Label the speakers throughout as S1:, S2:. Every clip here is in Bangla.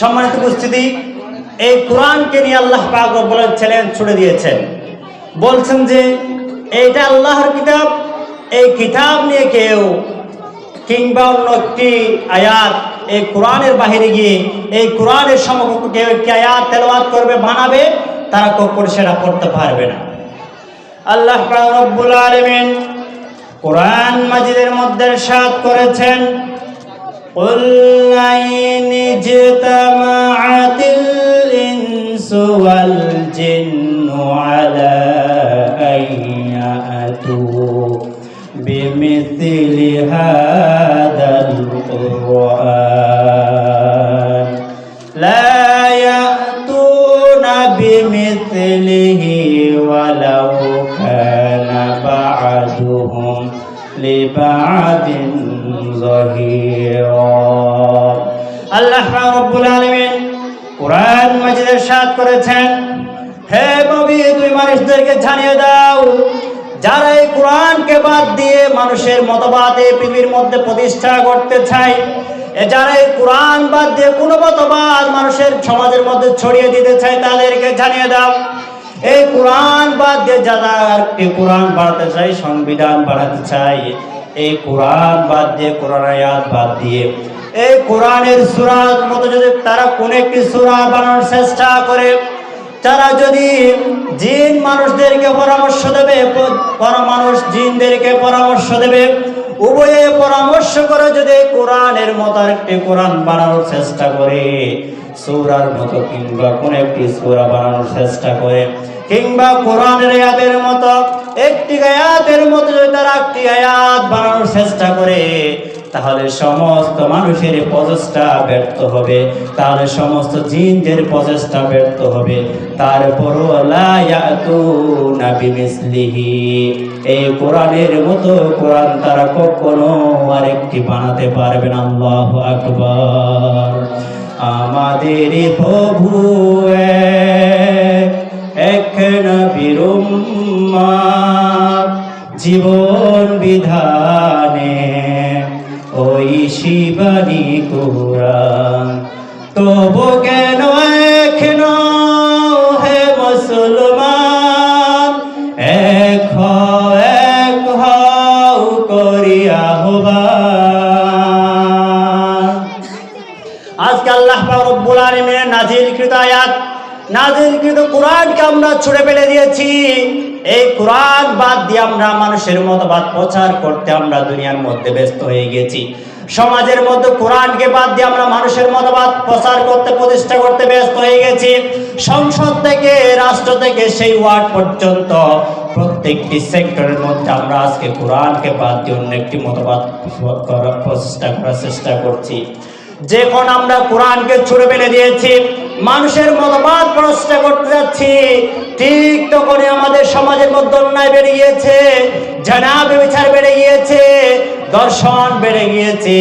S1: সম্মানিত উপস্থিতি, এই কোরআনকে নিয়ে আল্লাহ পাক চ্যালেঞ্জ ছুড়ে দিয়েছেন। বলছেন যে, এইটা আল্লাহর কিতাব, এই কিতাব নিয়ে কেউ কিংবা অন্য একটি আয়াত এই কোরআনের বাহিরে গিয়ে, এই কোরআনের সমকক্ষ কেউ একটি আয়াত তেলাওয়াত করবে, বানাবে, তারা কখনো সেটা করতে পারবে না। আল্লাহ রব্বুল আলামিন কোরআন মাজিদের মধ্যে সাত করেছেন। قل إن اجتمعت الإنس والجن على أن يأتوا بمثل هذا দিয়ে মতবাদ মানুষের সমাজের মধ্যে ছড়িয়ে দিতে চায় তাদেরকে জানিয়ে দাও। এই কোরআন বাদ দিয়ে যারা একটি কোরআন বাড়াতে চাই সংবিধান বাড়াতে চাই এই কোরআন বাদ দিয়ে কোরআন বাদ দিয়ে, এই কোরআনের সুরার মতো যদি তারা কোন একটি সুরা বানানোর চেষ্টা করে, তারা যদি জিন মানুষদেরকে পরামর্শ দেবে মানুষ জিনদেরকে পরামর্শ দেবে উভয়ে পরামর্শ করে যদি কোরআনের মতো একটি কোরআন বানানোর চেষ্টা করে, সৌরার মতো কিংবা কোন একটি সৌরা বানানোর চেষ্টা করে, কিংবা কোরআনের আয়াতের মতো, একটি আয়াতের মতো যদি তারা একটি আয়াত বানানোর চেষ্টা করে তাহলে সমস্ত মানুষের প্রচেষ্টা ব্যর্থ হবে। তাহলে সমস্ত জিনদের প্রচেষ্টা ব্যর্থ হবে। তারপরও বিমিসলিহি। এই কোরআনের মতো কোরআন তারা কখনো আরেকটি বানাতে পারবে না। আল্লাহু আকবার। আমাদের প্রভু এক, এক নবীর জীবন বিধানে ওই শিবানী কোরআন। তবু কেন এখন হে মুসলমান? এক এক হও করিয়া আজকে আল্লাহ রব্বুল আলামিনের নাজিলকৃত আয়াত নাজিলকৃত কোরআনকে আমরা ছুড়ে ফেলে দিয়েছি। এই কোরআন বাদ দিয়ে আমরা মানুষের মতবাদ প্রচার করতে আমরা দুনিয়ার মধ্যে ব্যস্ত হয়ে গেছি। সমাজের মধ্যে কোরআনকে বাদ দিয়ে আমরা মানুষের মতবাদ প্রচার করতে, প্রতিষ্ঠা করতে ব্যস্ত হয়ে গেছি। সংসদ থেকে, রাষ্ট্র থেকে সেই ওয়ার্ড পর্যন্ত প্রত্যেকটি সেক্টরের মধ্যে আমরা আজকে কোরআনকে বাদ দিয়ে অন্য একটি মতবাদ প্রচেষ্টা করার চেষ্টা করছি। যখন আমরা কোরআনকে ছুড়ে ফেলে দিয়েছি, মানুষের মতবাদ প্রশ্ন করতে যাচ্ছি, ঠিক তখনই আমাদের সমাজের মধ্যে অন্যায় বেড়ে গিয়েছে, জানাব বিচার বেড়ে গিয়েছে, দর্শন বেড়ে গিয়েছে,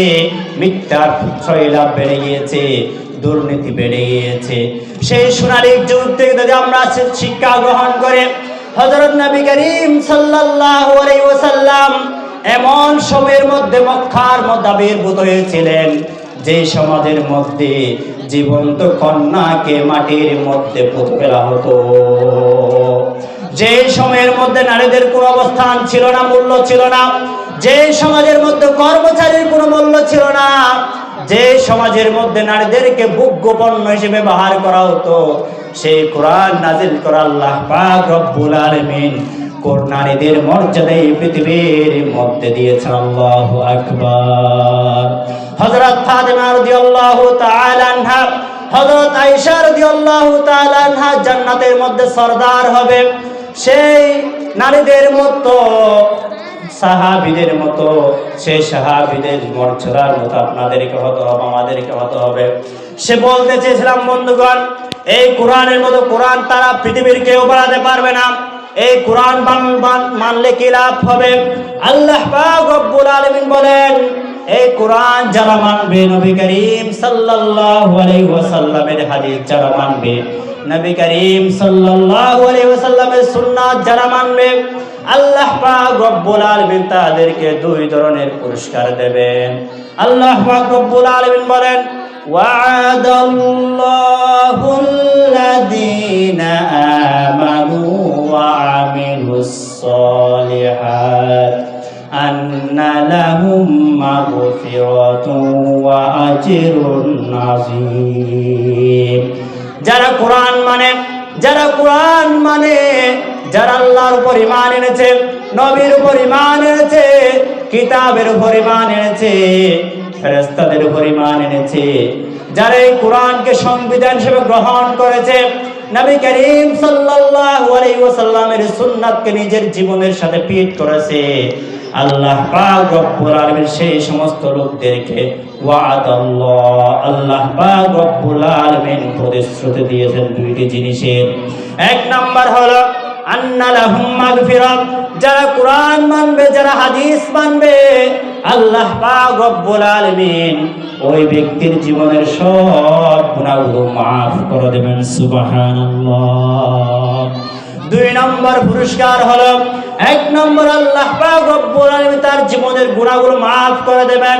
S1: মিথ্যার শৈলাভ বেড়ে গিয়েছে, দুর্নীতি বেড়ে গিয়েছে। সেই সোনালী যুগ থেকে যদি আমরা শিক্ষা গ্রহণ করে হজরত নবী করিম সাল্লাল্লাহু আলাইহি ওয়াসাল্লাম এমন সময়ের মধ্যে মক্কার মধ্যে আবির্ভূত হয়েছিলেন। যে সমাজের মধ্যে জীবন্ত কন্যাকে মাটির মধ্যে পুঁতে ফেলা হতো। যে সময়ের মধ্যে নারীদের কোনো অবস্থান ছিল না, মূল্য ছিল না, যে সমাজের মধ্যে কর্মচারীর কোনো মূল্য ছিল না, যে সমাজের মধ্যে নারীদেরকে ভোগ্য পণ্য হিসেবে ব্যবহার করা হতো, সেই কোরআন নাজিল করা আল্লাহ পাক রব্বুল আলামিন নারীদের মর্যাদা এই পৃথিবীর মধ্যে দিয়েছেন আল্লাহু আকবার। হযরত ফাতিমা রাদিয়াল্লাহু তাআলা আনহা, হযরত আয়েশা রাদিয়াল্লাহু তাআলা আনহা জান্নাতের মধ্যে সরদার হবে। সেই নারীদের মতো, সাহাবিদের মতো, সেই সাহাবিদের মর্যাদার মতো আপনাদেরকে হতে হবে, আমাদেরকে হতে হবে। সে বলতে চেয়েছিলাম, বন্ধুগণ, এই কোরআনের মতো কোরআন তারা পৃথিবীর কেউ বাড়াতে পারবে না। এই কোরআন মানলে কি লাভ হবে? আল্লাহ রব্বুল আলমিন বলেন, এই কোরআন যারা মানবে, নবী করিম সাল্লাহের হাদিস যারা মানবে, নবী করিম সাল্লাহের আলাইহি সুন্নাত যারা মানবে, আল্লাহ রব্বুল আলমিন তাদেরকে দুই ধরনের পুরস্কার দেবেন। আল্লাহ রব্বুল আলমিন বলেন مغفرة وأجر عظيم যারা কোরআন মানে যারা কোরআন মানে যারা আল্লাহর উপর ইমান এনেছে নবীর উপর ইমান এনেছে কিতাবের উপর ইমান এনেছে ফেরেস্তাদের উপর ইমান এনেছে যারা এই কোরআনকে সংবিধান হিসেবে গ্রহণ করেছে নবী করিম সাল্লাল্লাহু আলাইহি ওয়াসাল্লামের সুন্নাতকে নিজের জীবনের সাথে ফিট করেছে। আল্লাহ পাক রব্বুল আলামিন সেই সমস্ত লোকদেরকে ওয়াদাল্লাহ। আল্লাহ পাক রব্বুল আলামিন প্রতিশ্রুতি দিয়েছেন দুইটি জিনিসের। এক নাম্বার হলো যারা কোরআন মানবে, যারা হাদিস মানবে, আল্লাহ আলামিন ওই ব্যক্তির জীবনের সব গুনাহগুলো মাফ করে দেবেন, সুবহানাল্লাহ। দুই নম্বর পুরস্কার হলো, এক নম্বর আল্লাহ পাক রব্বুল আলামিন তার জীবনের গুনাহগুলো মাফ করে দেবেন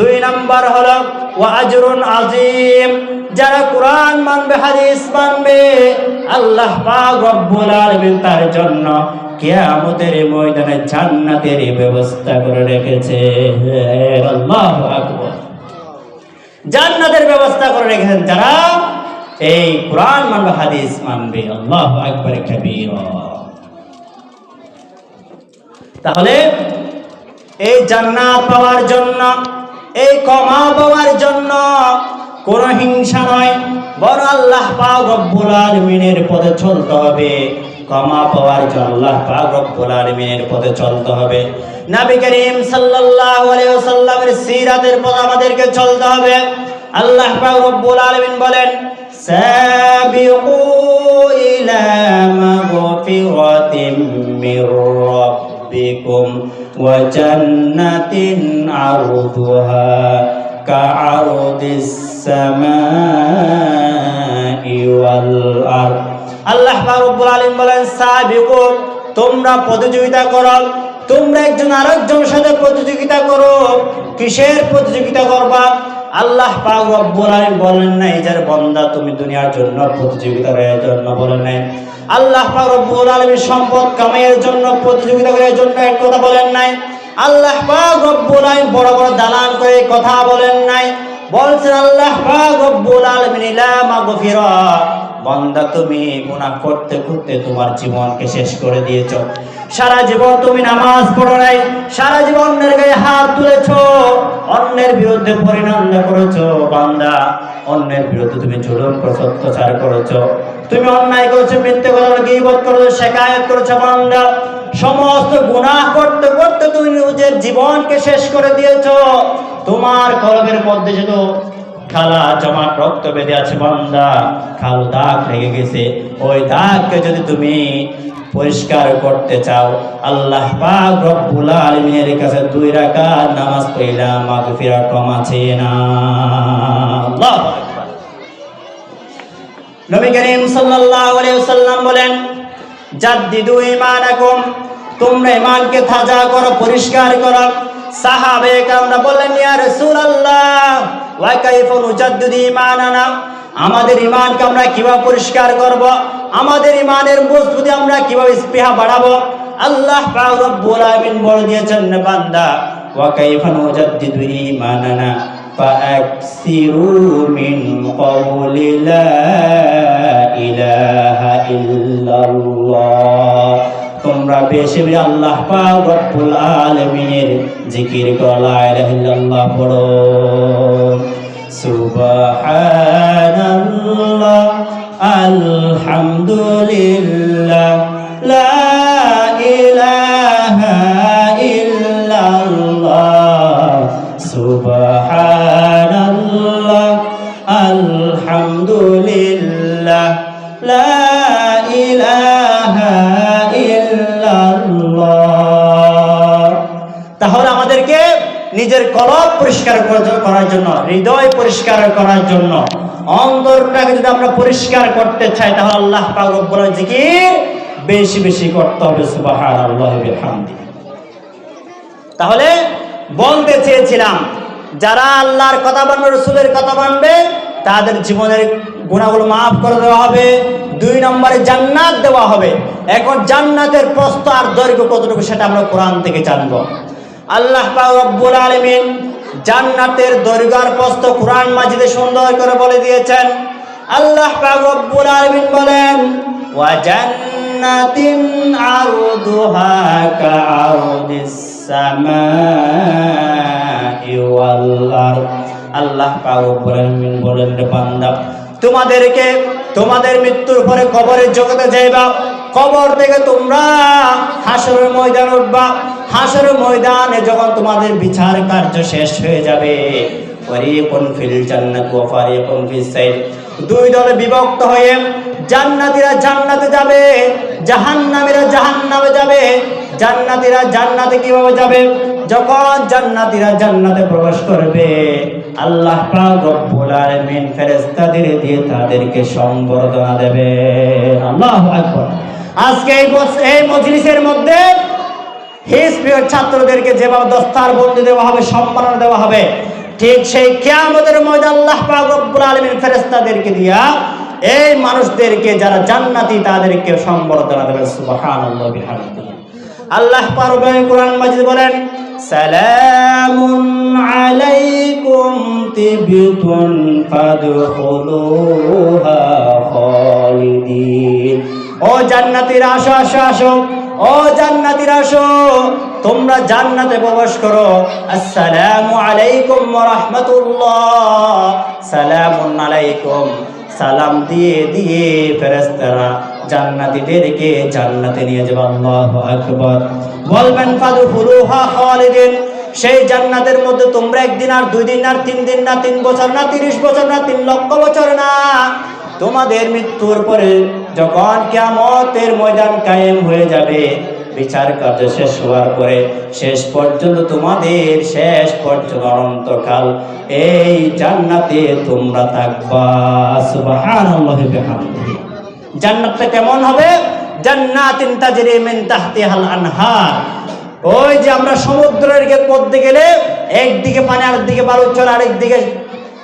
S1: দুই নম্বর হলো, ওয়া আজরুন আজিম যারা কোরআন মানবে, হাদিস মানবে, আল্লাহ পাক রব্বুল আলামিন তার জন্য কিয়ামতের ময়দানে জান্নাতের ব্যবস্থা করে রেখেছে। আল্লাহু আকবার। জান্নাতের ব্যবস্থা করে রেখেছেন যারা, এই কোরআন মানবে, হাদিস মানবে। আল্লাহ আকবার কবির। তাহলে, এই জান্নাত পাওয়ার জন্য এই কমা পাওয়ার জন্য কোন হিংসা নয় বড় আল্লাহ পাক রব্বুল আলামিনের পথে চলতে হবে। কমা পাওয়ার জন্য আল্লাহ পাক রব্বুল পথে চলতে হবে। আমাদেরকে চলতে হবে। আল্লাহ রব্বুল বলেন ওয়া عرضها كعرض السماء আরদ আল্লাহ রব্বুল আলামিন বলেন সাবিকুম তোমরা প্রতিযোগিতা করো। তোমরা একজন আরেকজনের সাথে প্রতিযোগিতা করো। কিসের প্রতিযোগিতা করবা? আল্লাহ বলেন নাই, যার বান্দা তুমি দুনিয়ার জন্য প্রতিযোগিতা করার জন্য বলেন নাই। আল্লাহ পাক আলামিন সম্পদ কামাইয়ের জন্য প্রতিযোগিতা করার জন্য এক কথা বলেন নাই। আল্লাহ পাক রব্বুল বড় বড় দালান করে কথা বলেন নাই। বলছেন আল্লাহ রব্বুল আলামিন লা মাগফিরা বান্দা, তুমি গুনাহ করতে করতে তোমার জীবনকে শেষ করে দিয়েছ। সারা জীবন তুমি নামাজ পড়ো নাই, সারা জীবন অন্যের গায়ে হাত তুলেছো, অন্যের বিরুদ্ধে পরিণাম করেছ। বান্দা, অন্যের বিরুদ্ধে তুমি জুলুম করেছ অত্যাচার করেছ। তুমি অন্যায় করেছ, মিথ্যে কথা গিবত করেছ, শেখায়ত করেছ, বান্দা। সমস্ত গুনাহ করতে করতে তুমি নিজের জীবনকে শেষ করে দিয়েছ। তোমার কলবের মধ্যে শুধু খালা জমাট রক্ত বেঁধে আছে, বান্দা। খালো দাগ লেগে গেছে। ওই দাগকে যদি তুমি পরিষ্কার করতে চাও, আল্লাহ পাক রব্বুল আলামিনের কাছে দুই রাকাত নামাজ পড়িলাম মাগফিরাত কম আছে না আল্লাহু নবী করিম সাল্লাল্লাহু আলাইহি ওয়াসাল্লাম বলেন, জাদ্দিদু ঈমানাকুম, তোমরা ঈমানকে তাজা করো, পরিষ্কার করো। সাহাবে কামরা বললেন, ইয়া রাসূলুল্লাহ, ওয়া কাইফা নুজাদ্দিদু ঈমানানা? আমাদের ঈমানকে আমরা কীভাবে পরিষ্কার করব? আমাদের ঈমানের মজবুতি আমরা কীভাবে স্পৃহা বাড়াবো? আল্লাহ পাক রব্বুল আলামিন বলে দিয়েছেন বান্দা, ওয়া কাইফা নুজাদ্দিদু ঈমানানা? فأكثروا من قول لا إله إلا الله তোমরা বেশি বেশি আল্লাহ পাক রব্বুল আলামিনের জিকির করো লা ইলাহা ইল্লাল্লাহ পড়ো সুবহানাল্লাহ আলহামদুলিল্লাহ লা কলব পরিষ্কার করার- জন্য, হৃদয় পরিষ্কার করার জন্য, অন্তরটাকে যদি আমরা পরিষ্কার করতে চাই, তাহলে আল্লাহ পাক রব্বুল জিকির বেশি বেশি করতে হবে, সুবহানাল্লাহি বিহামদি। তাহলে বলতে চেয়েছিলাম, যারা আল্লাহর কথা মানবে, রসুলের কথা মানবে, তাদের জীবনের গুণাগুলো মাফ করে দেওয়া হবে, দুই নম্বরে জান্নাত দেওয়া হবে। এখন জান্নাতের প্রস্ত আর দৈর্ঘ্য কতটুকু সেটা আমরা কোরআন থেকে জানব। আল্লাহ রব্বুল আলামিন জান্নাতের দৈর্ঘ্য আর প্রস্ত কোরআন মাজিদে সুন্দর করে বলে দিয়েছেন। আল্লাহ রব্বুল আলামিন বলেন, ওয়া জান্নাতিন আরদুহা কাআরদিস সামাই ওয়াল আরদ। আল্লাহ বলেন, রে বান্দা, তোমাদেরকে, তোমাদের মৃত্যুর পরে কবরের জগতে যাইবা, কবর থেকে তোমরা হাসরের ময়দান উঠবা হাসরের ময়দানে যখন তোমাদের বিচার কার্য শেষ হয়ে যাবে, ফরিকুন ফিল জান্নাত ওয়া ফরিকুন ফিস দুই দলে বিভক্ত হয়ে জান্নাতীরা জান্নাতে যাবে, জাহান্নামীরা জাহান্নামে যাবে। জান্নাতীরা জান্নাতে কীভাবে যাবে? যখন জান্নাতীরা জান্নাতে প্রবেশ করবে, আল্লাহ পাক রব্বুল আলামিন ফেরেশতাদের দিয়ে তাদেরকে সম্বর্ধনা দেবে আল্লাহু আকবার। আজকে এই এই মজলিসের মধ্যে ছাত্রদেরকে যেভাবে দস্তার বন্দি দেওয়া হবে, সম্মাননা দেওয়া হবে, ঠিক সেই কিয়ামতের মধ্যে আল্লাহ রব্বুল আলামিন ফেরেশতাদেরকে দিয়া এই মানুষদেরকে যারা জান্নাতি তাদেরকে সম্বর্ধনা দেবেন বিহামদিহি। আল্লাহ আলামিন কোরআন মাজিদ বলেন, সালামুন আলাইকুম তিবতুন ফাদখুলুহা খালিদিন। ও জান্নাতীরা, আসো আসো আসো। ও জান্নাতীরা আসো, তোমরা জান্নাতে প্রবেশ করো। আসসালামু আলাইকুম আলাইকুম। সালাম দিয়ে দিয়ে জান্নাতীদেরকে জান্নাতে নিয়ে বলবেন ফাদখুলুহা খালিদিন। সেই জান্নাতের মধ্যে তোমরা একদিন আর দুই দিন আর তিন দিন না তিন বছর না তিরিশ বছর না তিন লক্ষ বছর না তোমাদের মৃত্যুর পরে যখন কিয়ামতের ময়দান কায়েম হয়ে যাবে, বিচার কার্য শেষ হওয়ার পরে শেষ পর্যন্ত তোমাদের শেষ পর্যন্ত অনন্তকাল এই জান্নাতে তোমরা থাকবা। সুবহানাল্লাহি জান্নাতটা কেমন হবে? জান্নাতিন তাজরি আনহার। ওই যে আমরা সমুদ্রের মধ্যে গেলে একদিকে পানি আরেকদিকে বালু চল আরেকদিকে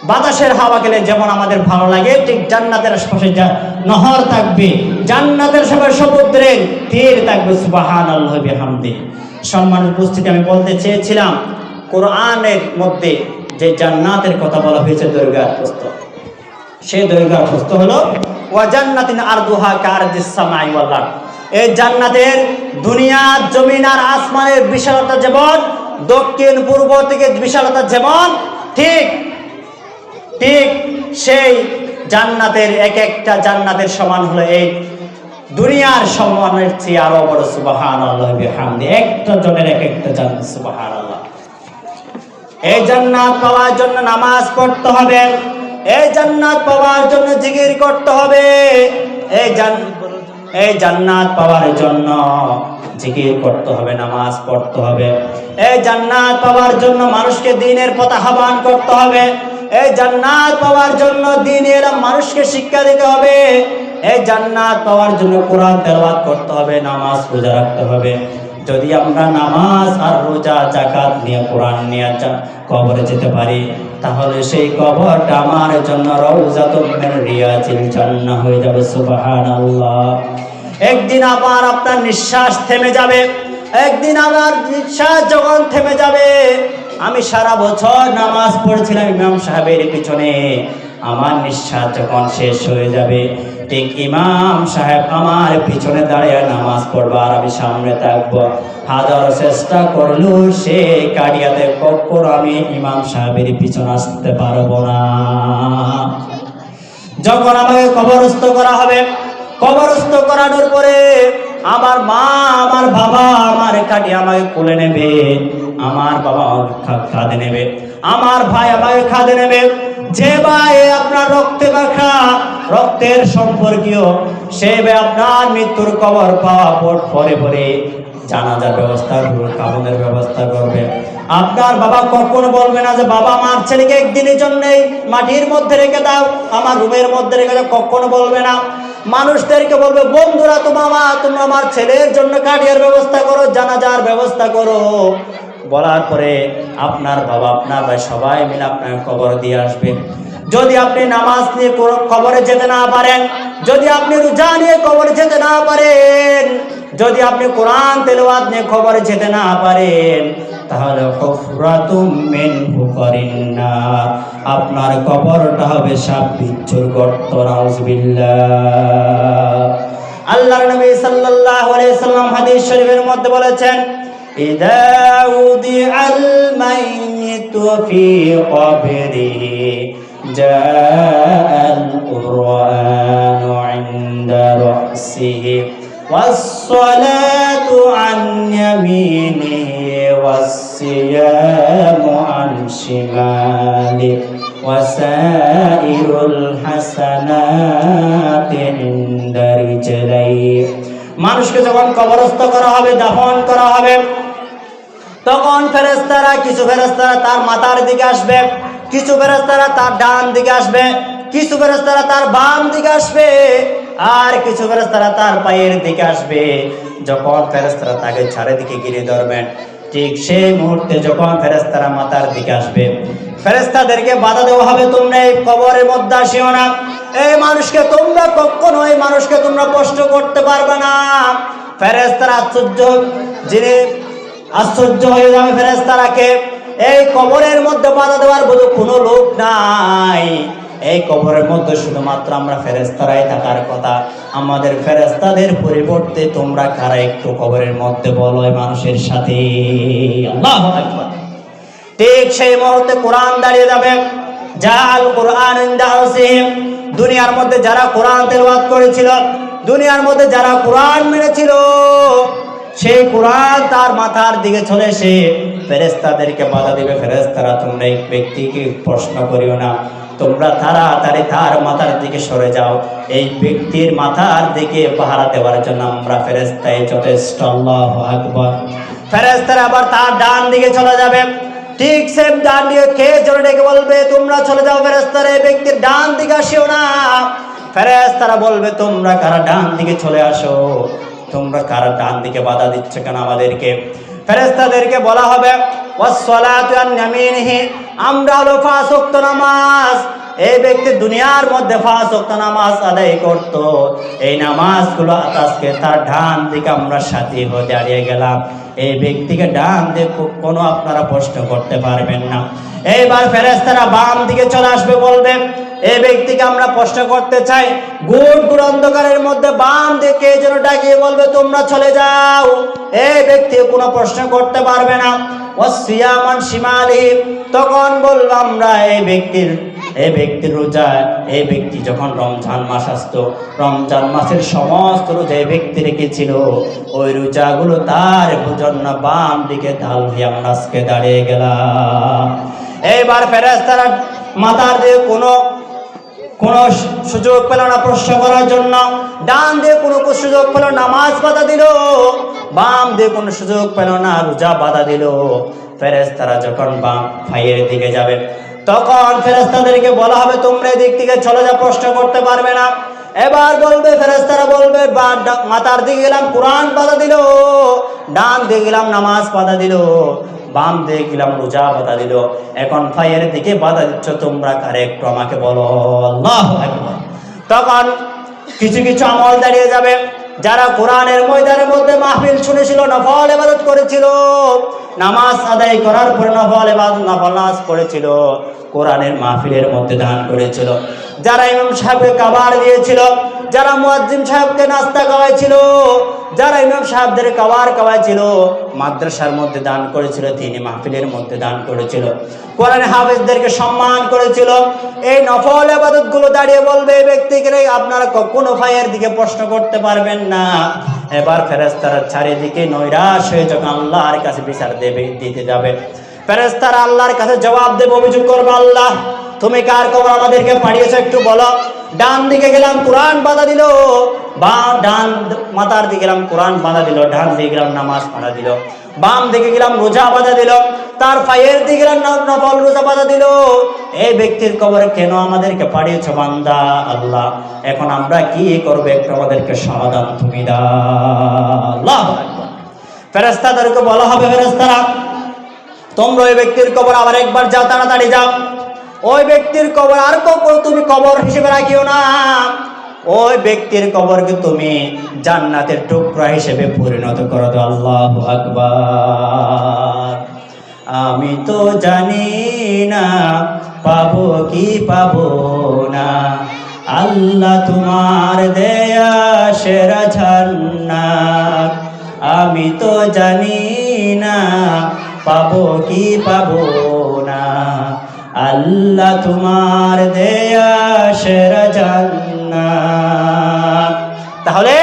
S1: বাতাসের হাওয়া গেলে যেমন আমাদের ভালো লাগে, ঠিক জান্নাতের আশপাশে নহর থাকবে, জান্নাতের সবাই সমুদ্রের তীর থাকবে সুবাহান আল্লাহ বিহামদি। সম্মানের উপস্থিতি আমি বলতে চেয়েছিলাম, কোরআনের মধ্যে যে জান্নাতের কথা বলা হয়েছে দৈর্ঘ্যার পুস্তক সেই দৈর্ঘ্য প্রস্ত হলো, ওয়া জান্নাতিন সামাই ওয়াল আরদ। এই জান্নাতের দুনিয়া, জমিন আর আসমানের বিশালতা যেমন দক্ষিণ পূর্ব থেকে বিশালতা যেমন, ঠিক ঠিক সেই জান্নাতের এক একটা জান্নাতের সমান হলো এই দুনিয়ার সম্মানের চেয়ে আরও বড় সুবাহান একটা জনের এক একটা জান্নাত সুবাহান এই জান্নাত পাওয়ার জন্য নামাজ পড়তে হবে। এই জান্নাত পাওয়ার জন্য জিকির করতে হবে। এই জান এই জান্নাত পাওয়ার জন্য জিকির করতে হবে, নামাজ পড়তে হবে। এই জান্নাত পাওয়ার জন্য মানুষকে দিনের পথ আহ্বান করতে হবে। এই জান্নাত পাওয়ার জন্য দিনের মানুষকে শিক্ষা দিতে হবে। এই জান্নাত পাওয়ার জন্য কোরআন তেলাওয়াত করতে হবে, নামাজ রোজা রাখতে হবে। যদি আমরা নামাজ আর রোজা জাকাত নিয়ে কোরআন নিয়ে কবরে যেতে পারি, তাহলে সেই কবরটা আমার জন্য রিয়াজিল জান্নাহ হয়ে যাবে, সুবহানাল্লাহ। একদিন আবার আপনার নিঃশ্বাস থেমে যাবে, একদিন আমার নিঃশ্বাস যখন থেমে যাবে আমি সারা বছর নামাজ পড়েছিলাম ইমাম সাহেবের পিছনে। আমার নিঃশ্বাস যখন শেষ হয়ে যাবে, ঠিক ইমাম সাহেব আমার পিছনে দাঁড়িয়ে নামাজ পড়ব আর আমি সামনে থাকব। হাজার চেষ্টা করলেও সে কারিয়াতে কখনো আমি ইমাম সাহেবের পিছনে আসতে পারব না। যখন আমাকে কবরস্থ করা হবে, কবরস্থ করানোর পরে আমার মা, আমার বাবা, আমার কাটি আমাকে কোলে নেবে। আমার বাবা আমাকে খা- কাঁধে নেবে, আমার ভাই আমাকে কাঁধে নেবে। যে ভাই আপনার রক্তে মাখা, রক্তের সম্পর্কীয়, সে আপনার মৃত্যুর কবর পাওয়া পর পরে জানাজার ব্যবস্থা করবে কামনের ব্যবস্থা করবে। আপনার বাবা কখনো বলবে না যে, বাবা, আমার ছেলেকে একদিনের জন্য এই মাটির মধ্যে রেখে দাও, আমার রুমের মধ্যে রেখে দাও। কখনো বলবে না। মানুষদেরকে বলবে, বন্ধুরা তোমার মা তুমি আমার ছেলের জন্য কাঠিয়ার ব্যবস্থা করো, জানাজার ব্যবস্থা করো। বলার পরে আপনার বাবা, আপনার ভাই সবাই মিলে আপনার কবর দিয়ে আসবে যদি আপনি নামাজ নিয়ে কবরে যেতে না পারেন, যদি আপনি রোজা নিয়ে কবরে যেতে না পারেন, যদি আপনি কোরআন তেলাওয়াত নিয়ে কবরে যেতে না পারেন, তাহলে। আপনার কবরটা হবে সাপ বিচ্ছুর গর্ত আল্লাহর নবী সাল্লাল্লাহু আলাইহি হাদিস শরীফের মধ্যে বলেছেন ইদা উদিআল মাইয়িতু ফি কবরিহি জাআল কুরআনু ইনদা রাসিহি والصلاة عن يمينه والصيام عن شماله وسائر الحسنات عند رجليه মানুষকে যখন কবরস্থ করা হবে দাফন করা হবে তখন ফেরেস্তারা কিছু ফেরেস্তারা তার মাথার দিকে আসবে, কিছু ফেরেস্তারা তার ডান দিকে আসবে, কিছু ফেরেস্তারা তার বাম দিকে আসবে, আর কিছু ফেরেস্তারা তার পায়ের দিকে আসবে। যখন ফেরেস্তারা তাকে চারিদিকে ঘিরে ধরবেন, ঠিক সেই মুহূর্তে যখন ফেরেস্তারা মাথার দিকে আসবে ফেরেস্তাদেরকে বাধা দেওয়া হবে, তোমরা এই কবরের মধ্যে আসিও না। এই মানুষকে তোমরা কখনো এই মানুষকে তোমরা কষ্ট করতে পারবে না। ফেরেস্তারা আশ্চর্য, যিনি আশ্চর্য হয়ে যাবে ফেরেস্তারাকে এই কবরের মধ্যে বাধা দেওয়ার মতো কোনো লোক নাই। এই কবরের মধ্যে শুধুমাত্র আমরা ফেরেস্তারাই থাকার কথা। আমাদের ফেরেস্তাদের পরিবর্তে তোমরা কারা একটু কবরের মধ্যে বলো মানুষের সাথে? ঠিক সেই মুহূর্তে কোরআন দাঁড়িয়ে যাবে। জাল কোরআন ইনদাহসিহিম দুনিয়ার মধ্যে যারা কোরআন তেলাওয়াত করেছিল, দুনিয়ার মধ্যে যারা কোরআন মেনেছিল সেই কোরআন তার মাথার দিকে চলে এসে ফেরেস্তাদেরকে বাধা দিবে। ফেরেস্তারা তোমরা এই ব্যক্তিকে প্রশ্ন করিও না। তোমরা তাড়াতাড়ি তার মাথার দিকে সরে যাও। এই ব্যক্তির মাথার দিকে পাহারা দেওয়ার জন্য আমরা ফেরেস্তায় যথেষ্ট ফেরেস্তারা আবার তার ডান দিকে চলে যাবে। ঠিক সেম ডান দিকে কে জোরে ডেকে বলবে, তোমরা চলে যাও ফেরেস্তারা এই ব্যক্তির ডান দিকে আসিও না। ফেরেস্তারা বলবে, তোমরা কারা ডান দিকে চলে আসো? তোমরা কারা ডান দিকে বাধা দিচ্ছ কেন আমাদেরকে? ফেরেস্তাদেরকে বলা হবে আমরা হলো পাঁচ নামাজ। এই ব্যক্তি দুনিয়ার মধ্যে ওয়াক্ত নামাজ আদায় করত। এই নামাজগুলো আজকে তার ডান দিকে আমরা সাথী হয়ে দাঁড়িয়ে গেলাম। এই ব্যক্তিকে ডান দিকে কোনো আপনারা প্রশ্ন করতে পারবেন না। এইবার ফেরেস্তারা বাম দিকে চলে আসবে, বলবে এই ব্যক্তিকে আমরা প্রশ্ন করতে চাই গুড় গুড় অন্ধকারের মধ্যে বাম দিকে যেন ডাকিয়ে বলবে, তোমরা চলে যাও। এই ব্যক্তি কোনো প্রশ্ন করতে পারবে না। ওয়াসিয়ামান শিমালি, তখন বলব আমরা এই ব্যক্তির এই ব্যক্তির রোজা এই ব্যক্তি যখন রমজান মাস আসতো, রমজান মাসের সমস্ত রোজা এই ব্যক্তি রেখেছিল। ওই রোজাগুলো তার জন্য বাম দিকে ঢাল হয়ে আমরা আজকে দাঁড়িয়ে গেলাম। এইবার ফেরেস্তারা মাথার দিয়ে কোনো কোনো সুযোগ পেল না প্রশ্ন করার জন্য। ডান দিয়ে কোনো সুযোগ পেল নামাজ বাধা দিল। বাম দিয়ে কোনো সুযোগ পেল না, রোজা বাধা দিল। ফেরেস্তারা যখন বাম ভাইয়ের দিকে যাবে, তখন ফেরেস্তাদেরকে বলা হবে, তোমরা এদিক থেকে চলে, যা প্রশ্ন করতে পারবে না। এবার বলবে ফেরেস্তারা বলবে মাথার দিকে গেলাম, কোরআন বাধা দিল। ডান দিয়ে গেলাম, নামাজ বাধা দিল। বাম দিয়ে গেলাম, রোজা বাধা দিল। এখন ভাইয়ের দিকে বাধা দিচ্ছ, তোমরা কারে? একটু আমাকে বলো। আল্লাহু তখন কিছু কিছু আমল দাঁড়িয়ে যাবে। যারা কোরআনের ময়দানের মধ্যে মাহফিল শুনেছিল, নফল এবাদত করেছিল, নামাজ আদায় করার পরে নফল এবাদত নফল নামাজ পড়েছিল, কোরআনের মাহফিলের মধ্যে দান করেছিল। যারা ইমাম সাহেবকে কাবার দিয়েছিল যারা মুয়াজ্জিম সাহেবকে নাস্তা খাওয়াইছিল, যারা ইমাম সাহেবদের কাবার খাওয়াইছিল, মাদ্রাসার মধ্যে দান করেছিল তিনি মাহফিলের মধ্যে দান করেছিল। কোরআন হাফেজদেরকে সম্মান করেছিল। এই নফল আবাদতগুলো দাঁড়িয়ে বলবে এই ব্যক্তিকে আপনারা কখনো ভাইয়ের দিকে প্রশ্ন করতে পারবেন না। এবার ফেরেস্তারা চারিদিকে নৈরাশ হয়ে যখন আল্লাহর কাছে বিচার দেবে, দিতে যাবে। ফেরেস্তারা আল্লাহর কাছে জবাব দেবে, অভিযোগ করবে, আল্লাহ তুমি কার খবর আমাদেরকে পাঠিয়েছো একটু বলো? ডান দিকে গেলাম, কোরআন বাধা দিল। বা ডান মাথার দিকে গেলাম, কোরআন বাধা দিল। ডান দিকে গেলাম, নামাজ বাধা দিল। বাম দিকে গেলাম, রোজা বাধা দিল। তার পায়ের দিকে গেলাম নফল রোজা বাধা দিল। এই ব্যক্তির কবরে কেন আমাদেরকে পাঠিয়েছো বান্দা? আল্লাহ, এখন আমরা কি করব একটু আমাদেরকে সমাধান তুমি আল্লাহু ফেরেস্তাদেরকে বলা হবে ফেরেস্তারা তোমরা ওই ব্যক্তির কবর আবার একবার যাও, তাড়াতাড়ি যাও। ওই ব্যক্তির কবর আর কবর তুমি কবর হিসেবে রাখিও না। ওই ব্যক্তির কবরকে তুমি জান্নাতের টুকরা হিসেবে পরিণত করো তো আল্লাহ আকবার। আমি তো জানি না, পাবো কি পাবো না। আল্লাহ তোমার দেয়া সেরা জান্নাত। আমি তো জানি না, পাবো কি পাবো আল্লাহ তোমার দেয়া সেরা তাহলে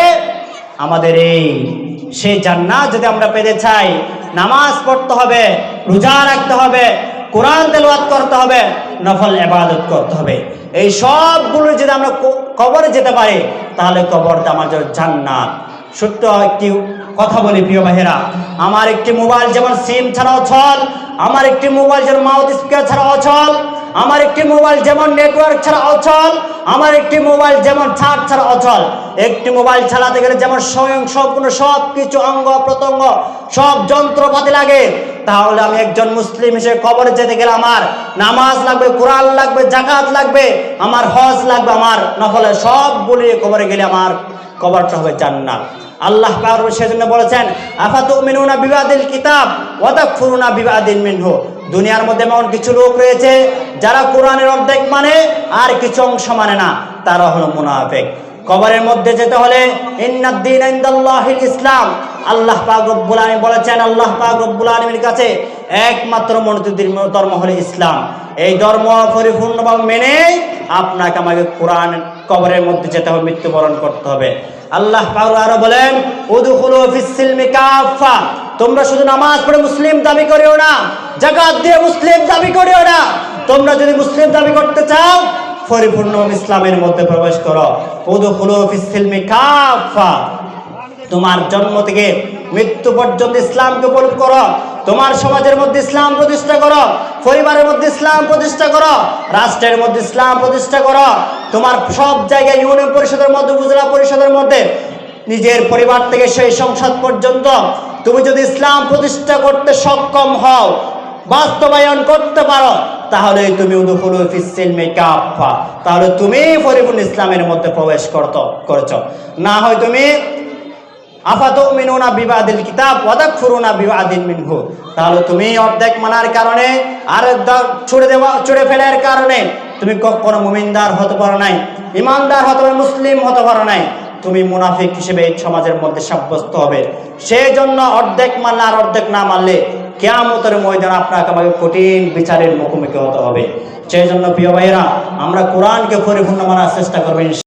S1: আমাদের এই সেই জান্নাত যদি আমরা পেতে চাই, নামাজ পড়তে হবে, রোজা রাখতে হবে, কোরআন তেলাওয়াত করতে হবে, নফল ইবাদত করতে হবে। এই সবগুলো যদি আমরা কবরে যেতে পারি, তাহলে কবরটা আমাদের জান্নাত। সত্য একটি কথা বলি প্রিয় ভাইয়েরা। আমার একটি মোবাইল যেমন সিম ছাড়া অচল আমার একটি মোবাইল যেমন মাউথ স্পিকার ছাড়া অচল আমার একটি মোবাইল যেমন নেটওয়ার্ক ছাড়া অচল আমার একটি মোবাইল যেমন ছাড় ছাড়া অচল একটি মোবাইল চালাতে গেলে যেমন স্বয়ং সম্পূর্ণ সব কিছু অঙ্গ, প্রত্যঙ্গ, সব যন্ত্রপাতি লাগে। তাহলে আমি একজন মুসলিম হিসেবে কবরে যেতে গেলে আমার নামাজ লাগবে, কোরআন লাগবে জাকাত লাগবে, আমার হজ লাগবে, আমার নফলে সবগুলি কবরে গেলে আমার কবরটা হবে জান্নাত। আল্লাহ পাক সেজন্য বলেছেন, আফাতুমিনুনা বিবাদিল কিতাব ওয়া তাকফুরুনা বিবাদিন মিনহু। দুনিয়ার মধ্যে এমন কিছু লোক রয়েছে যারা কোরআনের অর্ধেক মানে আর কিছু অংশ মানে না, তারা হলো মুনাফিক। কবরের মধ্যে যেতে হলে ইসলাম, আল্লাহ পাক রব্বুল আলামিন বলেছেন, আল্লাহ পাক রব্বুল আলামিনের কাছে একমাত্র মনোনীত ধর্ম হলো ইসলাম। এই ধর্ম পরিপূর্ণভাবে মেনে আপনাকে আমাকে কোরআন কবরের মধ্যে যেতে হবে, মৃত্যুবরণ করতে হবে। আল্লাহ আরও বলেন তোমরা শুধু নামাজ পড়ে মুসলিম দাবি করিও না জাকাত দিয়ে মুসলিম দাবি করিও না। তোমরা যদি মুসলিম দাবি করতে চাও, পরিপূর্ণ ইসলামের মধ্যে প্রবেশ করো। ওদু হুলো সিলমি কাফা তোমার জন্ম থেকে মৃত্যু পর্যন্ত ইসলামকে কবুল করো। তোমার সমাজের মধ্যে ইসলাম প্রতিষ্ঠা করো। পরিবারের মধ্যে ইসলাম প্রতিষ্ঠা করো। রাষ্ট্রের মধ্যে ইসলাম প্রতিষ্ঠা করো। তোমার সব জায়গায় ইউনিয়ন পরিষদের মধ্যে, উপজেলা পরিষদের মধ্যে, নিজের পরিবার থেকে সেই সংসদ পর্যন্ত তুমি যদি ইসলাম প্রতিষ্ঠা করতে সক্ষম হও, বাস্তবায়ন করতে পারো, তাহলে তুমি তাহলে তুমি পরিপূর্ণ ইসলামের মধ্যে প্রবেশ করতো, করেছ। না হয় তুমি মুসলিম হতে পারো নাই, তুমি মুনাফিক হিসেবে সমাজের মধ্যে সাব্যস্ত হবে। সেই জন্য অর্ধেক মানলে আর অর্ধেক না মানলে কেয়ামতের ময়দান আপনাকে আমাকে কঠিন বিচারের মুখোমুখি হতে হবে। সেই জন্য প্রিয় ভাইয়েরা, আমরা কোরআনকে পরিপূর্ণ মানার চেষ্টা করবেন